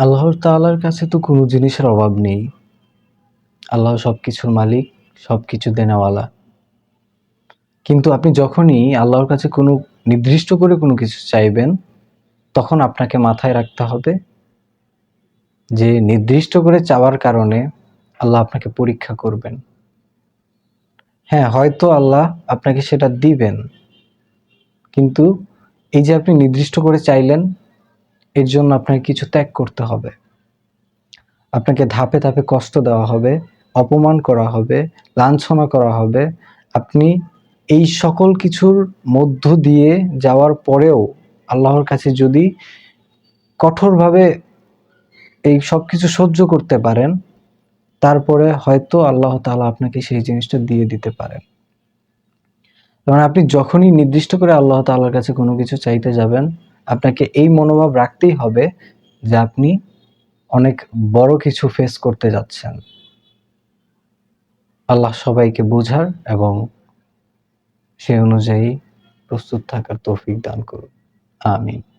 আল্লাহর তাআলার কাছে তো কোনো জিনিসের অভাব নেই। আল্লাহ সব কিছুর মালিক, সব কিছু দেনাওয়ালা কিন্তু আপনি যখনই আল্লাহর কাছে কোনো নির্দিষ্ট করে কোনো কিছু চাইবেন, তখন আপনাকে মাথায় রাখতে হবে যে নির্দিষ্ট করে চাওয়ার কারণে আল্লাহ আপনাকে পরীক্ষা করবেন। হ্যাঁ, হয়তো আল্লাহ আপনাকে সেটা দিবেন। কিন্তু এই যে আপনি নির্দিষ্ট করে চাইলেন, এর জন্য আপনাকে কিছু ত্যাগ করতে হবে। আপনাকে ধাপে, ধাপে কষ্ট দেওয়া হবে, অপমান করা হবে, লাঞ্ছনা করা হবে। আপনি এই সকল কিছুর মধ্য দিয়ে যাওয়ার পরেও আল্লাহর কাছে যদি কঠোরভাবে এই সবকিছু সহ্য করতে পারেন, তারপরে হয়তো আল্লাহ তাআলা আপনাকে সেই জিনিসটা দিয়ে দিতে পারেন। কারণ আপনি যখনই নির্দিষ্ট করে আল্লাহ তাআলার কাছে কোনো কিছু চাইতে যাবেন, আপনাকে এই মনোভাব রাখতেই হবে যে আপনি অনেক বড় কিছু ফেস করতে যাচ্ছেন। আল্লাহ সবাইকে বোঝার এবং সে অনুযায়ী প্রস্তুত থাকার তৌফিক দান করুন। আমিন।